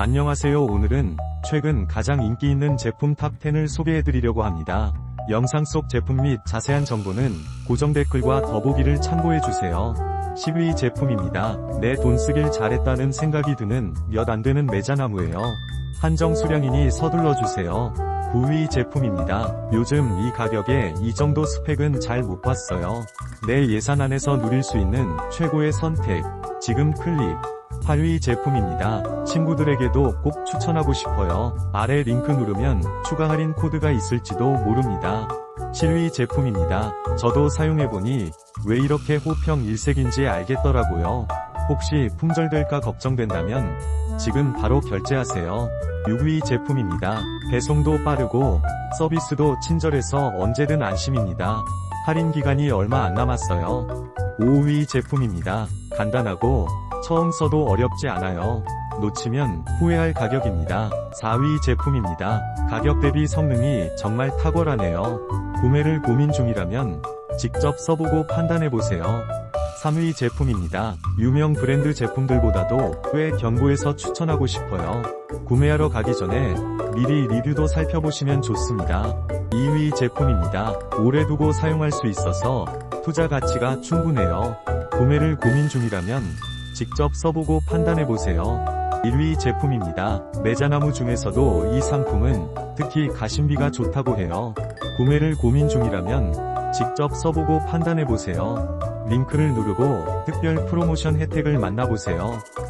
안녕하세요. 오늘은 최근 가장 인기 있는 제품 탑10을 소개해드리려고 합니다. 영상 속 제품 및 자세한 정보는 고정 댓글과 더보기를 참고해주세요. 10위 제품입니다. 내 돈 쓰길 잘했다는 생각이 드는 몇 안 되는 매자나무예요. 한정 수량이니 서둘러주세요. 9위 제품입니다. 요즘 이 가격에 이 정도 스펙은 잘 못 봤어요. 내 예산 안에서 누릴 수 있는 최고의 선택. 지금 클릭. 8위 제품입니다. 친구들에게도 꼭 추천하고 싶어요. 아래 링크 누르면 추가 할인 코드가 있을지도 모릅니다. 7위 제품입니다. 저도 사용해보니 왜 이렇게 호평 일색인지 알겠더라고요. 혹시 품절될까 걱정된다면 지금 바로 결제하세요. 6위 제품입니다. 배송도 빠르고 서비스도 친절해서 언제든 안심입니다. 할인 기간이 얼마 안 남았어요. 5위 제품입니다. 간단하고 처음 써도 어렵지 않아요. 놓치면 후회할 가격입니다. 4위 제품입니다. 가격 대비 성능이 정말 탁월하네요. 구매를 고민 중이라면 직접 써보고 판단해보세요. 3위 제품입니다. 유명 브랜드 제품들보다도 꽤 견고해서 추천하고 싶어요. 구매하러 가기 전에 미리 리뷰도 살펴보시면 좋습니다. 2위 제품입니다. 오래 두고 사용할 수 있어서 투자 가치가 충분해요. 구매를 고민 중이라면 직접 써보고 판단해보세요. 1위 제품입니다. 매자나무 중에서도 이 상품은 특히 가심비가 좋다고 해요. 구매를 고민 중이라면 직접 써보고 판단해보세요. 링크를 누르고 특별 프로모션 혜택을 만나보세요.